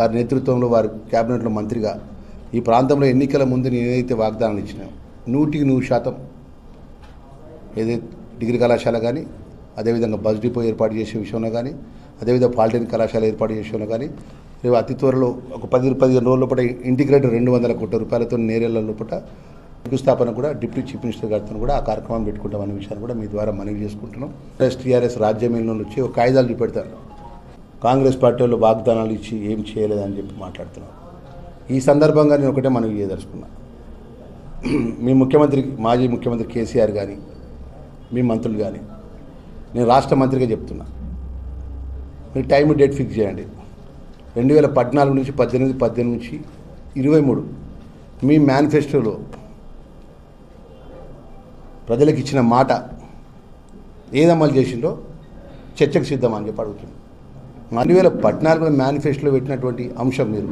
వారి నేతృత్వంలో వారి క్యాబినెట్లో మంత్రిగా ఈ ప్రాంతంలో ఎన్నికల ముందు నేను ఏదైతే వాగ్దానాలు ఇచ్చినాను నూటికి నూరు శాతం ఏదైతే డిగ్రీ కళాశాల కానీ అదేవిధంగా బస్ డిపో ఏర్పాటు చేసే విషయంలో కానీ అదేవిధంగా పాలిటెక్నిక్ కళాశాల ఏర్పాటు చేసే విషయంలో కానీ రేపు అతి త్వరలో ఒక పది పదిహేను రోజుల లోపల ఇంటిగ్రేటెడ్ రెండు వందల కోట్ల రూపాయలతో నేరేళ్ళ లోపల శంకుస్థాపన కూడా డిప్యూటీ చీఫ్ మినిస్టర్ గారితో కూడా ఆ కార్యక్రమం పెట్టుకుంటాం అనే విషయాన్ని కూడా మీ ద్వారా మనవి చేసుకుంటున్నాం. టీఆర్ఎస్ టీఆర్ఎస్ రాజ్యమేలో వచ్చి ఒక కాయిదాలు చూపెడతారు. కాంగ్రెస్ పార్టీ వాళ్ళు వాగ్దానాలు ఇచ్చి ఏం చేయలేదని చెప్పి మాట్లాడుతున్నారు. ఈ సందర్భంగా నేను ఒకటే మనవి చేయదలుచుకున్నా. మీ ముఖ్యమంత్రి మాజీ ముఖ్యమంత్రి కేసీఆర్ కానీ మీ మంత్రులు కానీ నేను రాష్ట్ర మంత్రిగా చెప్తున్నా. మీరు టైం డేట్ ఫిక్స్ చేయండి. రెండు వేల పద్నాలుగు నుంచి పద్దెనిమిది పద్దెనిమిది నుంచి ఇరవై మూడు మీ మేనిఫెస్టోలో ప్రజలకు ఇచ్చిన మాట ఏదమ్మలు చేసిందో చర్చకు సిద్ధం చెప్పి అడుగుతుంది రెండు వేల పద్నాలుగులో మేనిఫెస్టోలో పెట్టినటువంటి అంశం మీరు.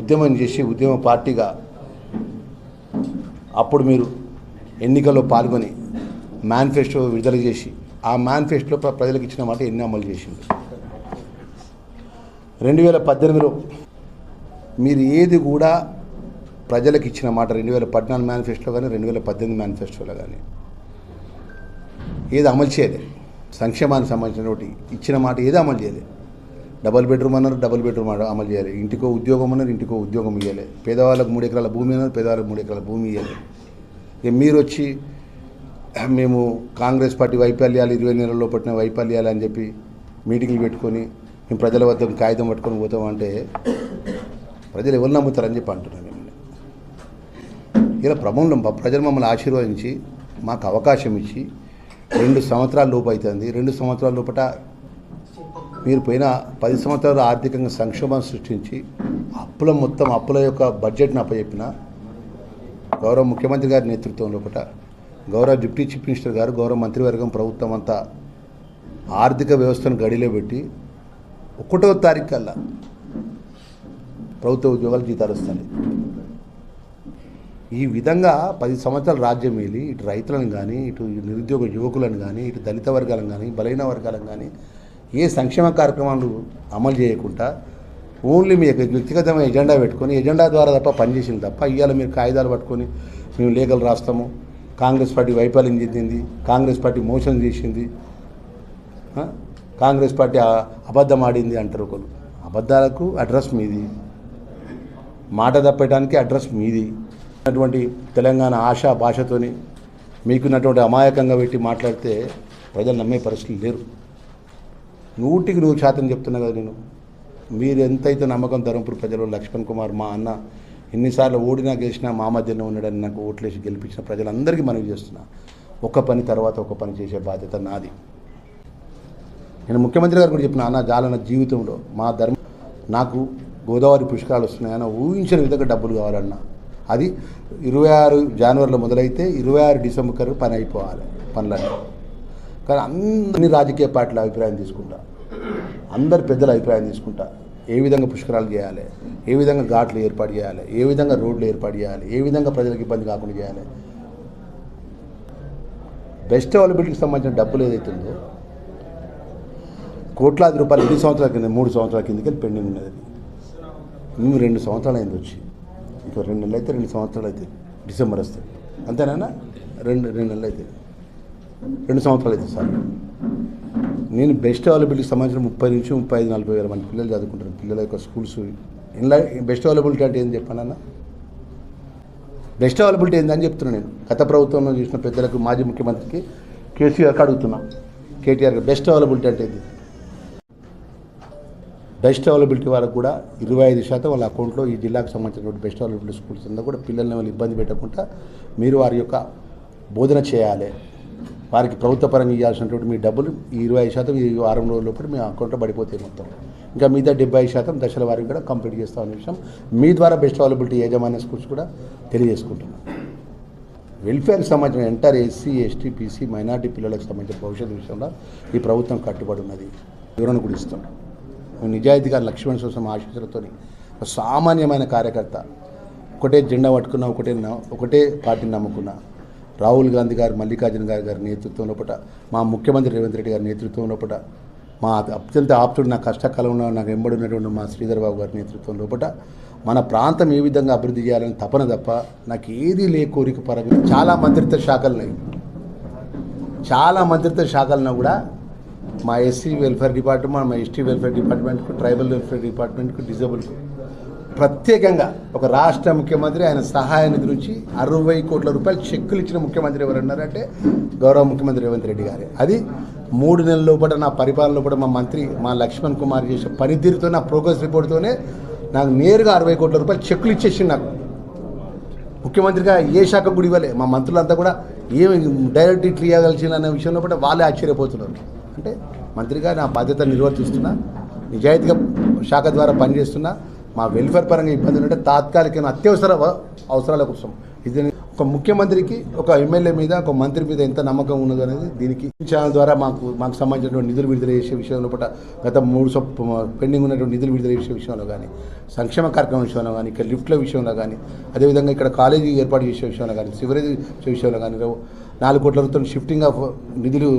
ఉద్యమం చేసి ఉద్యమ పార్టీగా అప్పుడు మీరు ఎన్నికల్లో పాల్గొని మేనిఫెస్టో విడుదల చేసి ఆ మేనిఫెస్టోలో ప్రజలకు ఇచ్చిన మాట ఎన్ని అమలు చేసింది రెండు వేల పద్దెనిమిదిలో మీరు ఏది కూడా ప్రజలకు ఇచ్చిన మాట రెండు వేల పద్నాలుగు మేనిఫెస్టోలో కానీ రెండు వేల పద్దెనిమిది మేనిఫెస్టోలో కానీ ఏది అమలు చేయలేదు. సంక్షేమానికి సంబంధించిన ఒకటి ఇచ్చిన మాట ఏది అమలు చేయలేదు డబల్ బెడ్రూమ్ అన్నారు డబుల్ బెడ్రూమ్ అమలు చేయాలి. ఇంటికో ఉద్యోగం అన్నారు ఇంటికో ఉద్యోగం ఇవ్వాలి పేదవాళ్ళకు మూడు ఎకరాల భూమి అన్నారు పేదవాళ్ళకు మూడు ఎకరాల భూమి ఇవ్వాలి ఇక మీరు వచ్చి మేము కాంగ్రెస్ పార్టీ వైఫల్యాలు ఇరవై నెలల్లో పట్టిన వైఫల్యాలు అని చెప్పి మీటింగ్లు పెట్టుకొని మేము ప్రజల వద్ద కాగితం పట్టుకొని పోతాం అంటే ప్రజలు ఎవరు నమ్ముతారని చెప్పి అంటున్నాను మిమ్మల్ని ఇలా ప్రబంధం ప్రజలు మమ్మల్ని ఆశీర్వదించి మాకు అవకాశం ఇచ్చి రెండు సంవత్సరాల లోపు అవుతుంది రెండు సంవత్సరాల లోపల మీరు పోయిన పది సంవత్సరాలు ఆర్థికంగా సంక్షోభం సృష్టించి అప్పుల మొత్తం అప్పుల యొక్క బడ్జెట్ని అప్పచెప్పిన గౌరవ ముఖ్యమంత్రి గారి నేతృత్వం లోపల గౌరవ డిప్యూటీ చీఫ్ మినిస్టర్ గారు గౌరవ మంత్రివర్గం ప్రభుత్వం అంతా ఆర్థిక వ్యవస్థను గడిలో పెట్టి ఒకటో తారీఖు కల్లా ప్రభుత్వ ఉద్యోగాలు జీతాలు వస్తాయి. ఈ విధంగా పది సంవత్సరాలు రాజ్యం వెళ్ళి ఇటు రైతులను కానీ ఇటు నిరుద్యోగ యువకులను కానీ ఇటు దళిత వర్గాలను కానీ బలహీన వర్గాలను కానీ ఏ సంక్షేమ కార్యక్రమాలు అమలు చేయకుండా ఓన్లీ మీ వ్యక్తిగతమైన ఎజెండా పెట్టుకొని ఎజెండా ద్వారా తప్ప పనిచేసింది తప్ప ఇవాళ మీరు కాగితాలు పట్టుకొని మేము లేఖలు రాస్తాము. కాంగ్రెస్ పార్టీ వైఫల్యం చెందింది కాంగ్రెస్ పార్టీ మోసం చేసింది కాంగ్రెస్ పార్టీ అబద్ధం ఆడింది అంటారు ఒకరు. అబద్ధాలకు అడ్రస్ మీది. మాట తప్పడానికి అడ్రస్ మీది. అటువంటి తెలంగాణ ఆశా భాషతోని మీకున్నటువంటి అమాయకంగా పెట్టి మాట్లాడితే ప్రజలు నమ్మే పరిస్థితులు లేరు. నూటికి నూరు శాతం చెప్తున్నా కదా నేను. మీరు ఎంతైతే నమ్మకం ధర్మపురి ప్రజలు లక్ష్మణ్ కుమార్ మా అన్న ఎన్నిసార్లు ఓడినా గెలిచినా మా మధ్యన ఉన్నాడని నాకు ఓట్లేసి గెలిపించిన ప్రజలందరికీ మనవి చేస్తున్నా. ఒక పని తర్వాత ఒక పని చేసే బాధ్యత నాది. నేను ముఖ్యమంత్రి గారు కూడా చెప్పిన అన్న జాలన జీవితంలో మా ధర్మ నాకు గోదావరి పుష్కరాలు వస్తున్నాయన్న ఊహించిన విధంగా డబ్బులు కావాలన్నా అది ఇరవై ఆరు జనవరిలో మొదలైతే ఇరవై ఆరు డిసెంబర్ పని అయిపోవాలి పనులన్నీ. కానీ అందరినీ రాజకీయ పార్టీల అభిప్రాయం తీసుకుంటా. అందరి పెద్దల అభిప్రాయం తీసుకుంటా. ఏ విధంగా పుష్కరాలు చేయాలి ఏ విధంగా ఘాట్లు ఏర్పాటు చేయాలి ఏ విధంగా రోడ్లు ఏర్పాటు చేయాలి ఏ విధంగా ప్రజలకు ఇబ్బంది కాకుండా చేయాలి. బెస్ట్ అవైలబిలిటీకి సంబంధించిన డబ్బులు ఏదైతే ఉందో కోట్లాది రూపాయలు ఎన్ని సంవత్సరాల కింద మూడు సంవత్సరాల కిందకి పెండింగ్ ఉన్నది. అది. మేము రెండు సంవత్సరాలు అయింది వచ్చి. ఇంకో రెండు నెలలు అయితే రెండు సంవత్సరాలు అయితే డిసెంబర్ వస్తే. అంతేనా రెండు రెండు నెలలు అయితే. రెండు సంవత్సరాలు అయితే సార్. నేను బెస్ట్ అవైలబిలిటీకి సంబంధించిన ముప్పై నుంచి ముప్పై ఐదు నలభై వేల మంది పిల్లలు చదువుకుంటారు. పిల్లల యొక్క స్కూల్స్ ఇలా బెస్ట్ అవైలబిలిటీ అంటే ఏం చెప్పానన్నా బెస్ట్ అవైలబిలిటీ ఏందని చెప్తున్నాను నేను. గత ప్రభుత్వంలో చూసిన పెద్దలకు మాజీ ముఖ్యమంత్రికి కేసీఆర్కి అడుగుతున్నా. కేటీఆర్ బెస్ట్ అవైలబిలిటీ అంటే ఇది బెస్ట్ అవైలబిలిటీ వాళ్ళకు కూడా ఇరవై ఐదు శాతం వాళ్ళ అకౌంట్లో ఈ జిల్లాకు సంబంధించినటువంటి బెస్ట్ అవైలబిలిటీ స్కూల్స్ అంతా కూడా పిల్లల్ని వాళ్ళు ఇబ్బంది పెట్టకుండా మీరు వారి యొక్క బోధన చేయాలి. వారికి ప్రభుత్వ పరంగా ఇవ్వాల్సినటువంటి మీ డబ్బులు ఈ ఇరవై ఐదు శాతం ఈ వారం రోజుల లోపల మీ అకౌంట్లో పడిపోతాయి మొత్తం. ఇంకా మిగతా డెబ్బై ఐదు శాతం దశల వారికి కూడా కంప్లీట్ చేస్తామనే విషయం మీ ద్వారా బెస్ట్ అవైలబిలిటీ యాజమాన్య స్కూల్స్ కూడా తెలియజేసుకుంటున్నాను వెల్ఫేర్కి సంబంధించిన ఎంటర్ ఎస్సీ ఎస్టీ పీసీ మైనార్టీ పిల్లలకు సంబంధించిన భవిష్యత్తు విషయంలో ఈ ప్రభుత్వం కట్టుబడి ఉన్నది. వివరణ కూడా నిజాయితీగా లక్ష్మణ్ సోసం ఆశీస్సులతో సామాన్యమైన కార్యకర్త. ఒకటే జెండా పట్టుకున్న ఒకటే న- ఒకటే పార్టీని నమ్ముకున్న. రాహుల్ గాంధీ గారు మల్లికార్జున గారి గారి నేతృత్వం లోపల మా ముఖ్యమంత్రి రేవంత్ రెడ్డి గారి నేతృత్వం లోపల మా అత్యంత ఆప్తుడు నా కష్టకాలంలో నాకు ఎంబడినటువంటి మా శ్రీధర్ బాబు గారి నేతృత్వం లోపల మన ప్రాంతం ఏ విధంగా అభివృద్ధి చేయాలని తపన తప్ప నాకు ఏది లే కోరిక పరంగా చాలా మంత్రిత్వ శాఖలున్నాయి చాలా మంత్రిత్వ శాఖలను కూడా మా ఎస్సీ వెల్ఫేర్ డిపార్ట్మెంట్ మా ఎస్టీ వెల్ఫేర్ డిపార్ట్మెంట్కు ట్రైబల్ వెల్ఫేర్ డిపార్ట్మెంట్కు డిజబుల్కు ప్రత్యేకంగా ఒక రాష్ట్ర ముఖ్యమంత్రి ఆయన సహాయ నిధి నుంచి అరవై కోట్ల రూపాయలు చెక్కులు ఇచ్చిన ముఖ్యమంత్రి ఎవరన్నారంటే గౌరవ ముఖ్యమంత్రి రేవంత్ రెడ్డి గారే. అది మూడు నెలల లోపల నా పరిపాలన కూడా మా మంత్రి మా లక్ష్మణ్ కుమార్ చేసే పనితీరుతో నా ప్రోగ్రెస్ రిపోర్ట్తోనే నాకు నేరుగా అరవై కోట్ల రూపాయలు చెక్కులు ఇచ్చేసింది నాకు. ముఖ్యమంత్రిగా ఏ శాఖ కూడా ఇవ్వలే మా మంత్రులంతా కూడా ఏమి డైరెక్ట్ ఇట్లా ఇవ్వగలిసిన అనే విషయంలో కూడా వాళ్ళే ఆశ్చర్యపోతున్నారు. అంటే మంత్రిగా నా బాధ్యత నిర్వర్తిస్తున్నా నిజాయితీగా శాఖ ద్వారా పనిచేస్తున్నా మా వెల్ఫేర్ పరంగా ఇబ్బందులు ఉంటే తాత్కాలిక అత్యవసర అవసరాల కోసం. ఇది ఒక ముఖ్యమంత్రికి ఒక ఎమ్మెల్యే మీద ఒక మంత్రి మీద ఎంత నమ్మకం ఉన్నది అనేది దీనికి ఛానల్ ద్వారా మాకు మాకు సంబంధించినటువంటి నిధులు విడుదల చేసే విషయంలో పట్ల గత మూడు సొప్ప పెండింగ్ ఉన్నటువంటి నిధులు విడుదల చేసే విషయంలో కానీ సంక్షేమ కార్యక్రమం విషయంలో కానీ ఇక్కడ లిఫ్ట్ల విషయంలో కానీ అదేవిధంగా ఇక్కడ కాలేజీ ఏర్పాటు చేసే విషయంలో కానీ సివరేజ్ విషయంలో కానీ నాలుగు కోట్ల రూపాయలు షిఫ్టింగ్ ఆఫ్ నిధులు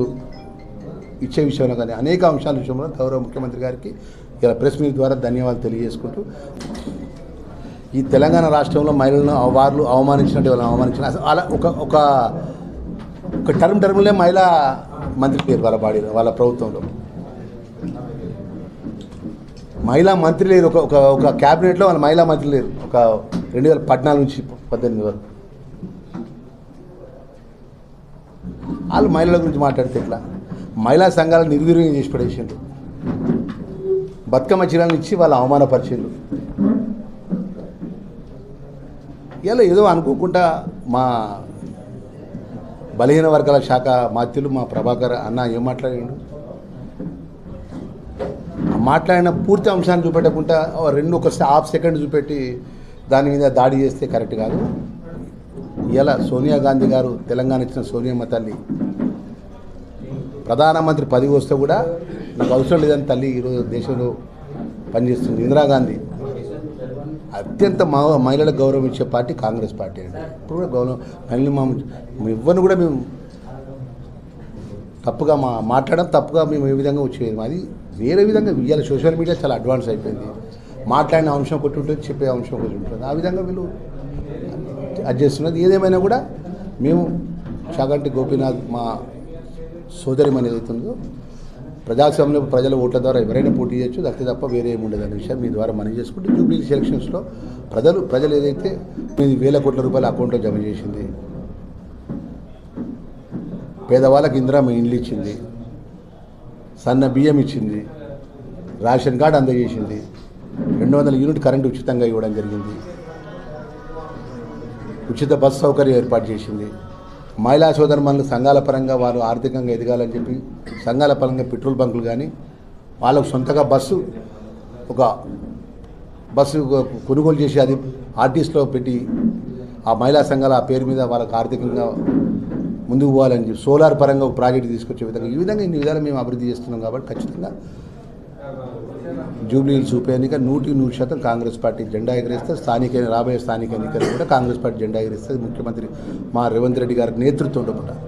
ఇచ్చే విషయంలో కానీ అనేక అంశాల విషయంలో గౌరవ ముఖ్యమంత్రి గారికి ఇలా ప్రెస్ మీట్ ద్వారా ధన్యవాదాలు తెలియజేసుకుంటూ ఈ తెలంగాణ రాష్ట్రంలో మహిళలను వారు అవమానించినట్టు వాళ్ళని అవమానించిన అలా ఒక ఒక ఒక టర్మ్ టర్మ్లే మహిళా మంత్రి లేరు వాళ్ళ బాడీ వాళ్ళ ప్రభుత్వంలో. మహిళా మంత్రి లేరు ఒక ఒక ఒక క్యాబినెట్లో వాళ్ళ మహిళా మంత్రి లేరు ఒక రెండు వేల పద్నాలుగు నుంచి పద్దెనిమిది వరకు. వాళ్ళు మహిళల గురించి మాట్లాడితే ఎట్లా? మహిళా సంఘాలను నిర్వీర్యం చేసి పడేసిండు బతుకమ్మ చీరలను ఇచ్చి వాళ్ళు అవమానపరిచిండు ఇలా ఏదో అనుకోకుండా మా బలహీన వర్గాల శాఖ మాత్యులు మా ప్రభాకర్ అన్న ఏం మాట్లాడాడు? మాట్లాడిన పూర్తి అంశాన్ని చూపెట్టకుండా రెండు ఒక హాఫ్ సెకండ్ చూపెట్టి దాని మీద దాడి చేస్తే కరెక్ట్ కాదు. ఇలా సోనియా గాంధీ గారు తెలంగాణ ఇచ్చిన సోనియమ్మ తల్లి ప్రధానమంత్రి పదవి వస్తే కూడా నాకు అవసరం లేదని తల్లి ఈరోజు దేశంలో పనిచేస్తుంది. ఇందిరాగాంధీ అత్యంత మా మహిళలకు గౌరవం ఇచ్చే పార్టీ కాంగ్రెస్ పార్టీ అండి. ఇప్పుడు కూడా గౌరవం మహిళలు మా ఇవ్వను కూడా మేము తప్పుగా మా మాట్లాడడం తప్పుగా మేము ఏ విధంగా వచ్చేది? మాది వేరే విధంగా ఇవాళ సోషల్ మీడియా చాలా అడ్వాన్స్ అయిపోయింది. మాట్లాడిన అంశం ఒకటి ఉంటుంది చెప్పే అంశం ఒకటి ఉంటుంది. ఆ విధంగా వీళ్ళు అది చేస్తున్నది ఏదేమైనా కూడా మేము చాగంటి గోపీనాథ్ మా సోదరి అనేది అవుతుందో ప్రజాస్వామ్యంలో ప్రజల ఓట్ల ద్వారా ఎవరైనా పోటీ చేయొచ్చు అంతే తప్ప వేరే ఏమి అనే విషయం మీ ద్వారా మనం చేసుకుంటే జూబ్లీ సెలక్షన్స్లో ప్రజలు ప్రజలు ఏదైతే మీ వేల కోట్ల రూపాయల అకౌంట్లో జమ చేసింది పేదవాళ్ళకి ఇందిరా ఇండ్లు ఇచ్చింది సన్న బియ్యం ఇచ్చింది రేషన్ కార్డు అందజేసింది రెండు వందల యూనిట్ కరెంటు ఉచితంగా ఇవ్వడం జరిగింది ఉచిత బస్సు సౌకర్యం ఏర్పాటు చేసింది మహిళా సోదరుమణులు సంఘాల పరంగా వారు ఆర్థికంగా ఎదగాలని చెప్పి సంఘాల పరంగా పెట్రోల్ బంకులు కానీ వాళ్ళకు సొంతగా బస్సు ఒక బస్సు కొనుగోలు చేసి అది ఆర్టీస్లో పెట్టి ఆ మహిళా సంఘాల ఆ పేరు మీద వాళ్ళకు ఆర్థికంగా ముందుకు పోవాలని చెప్పి సోలార్ పరంగా ఒక ప్రాజెక్ట్ తీసుకొచ్చే విధంగా ఈ విధంగా ఇన్ని విధాలు మేము అభివృద్ధి చేస్తున్నాం కాబట్టి ఖచ్చితంగా జూబ్లీలు హిల్స్ ఉప ఎన్నిక నూటికి నూరు శాతం కాంగ్రెస్ పార్టీ జెండా ఎగరేస్తే స్థానిక రాబోయే స్థానిక ఎన్నికలు కూడా కాంగ్రెస్ పార్టీ జెండా ఎగరేస్తే ముఖ్యమంత్రి మా రేవంత్ రెడ్డి గారి నేతృత్వంలో ఉంటారు.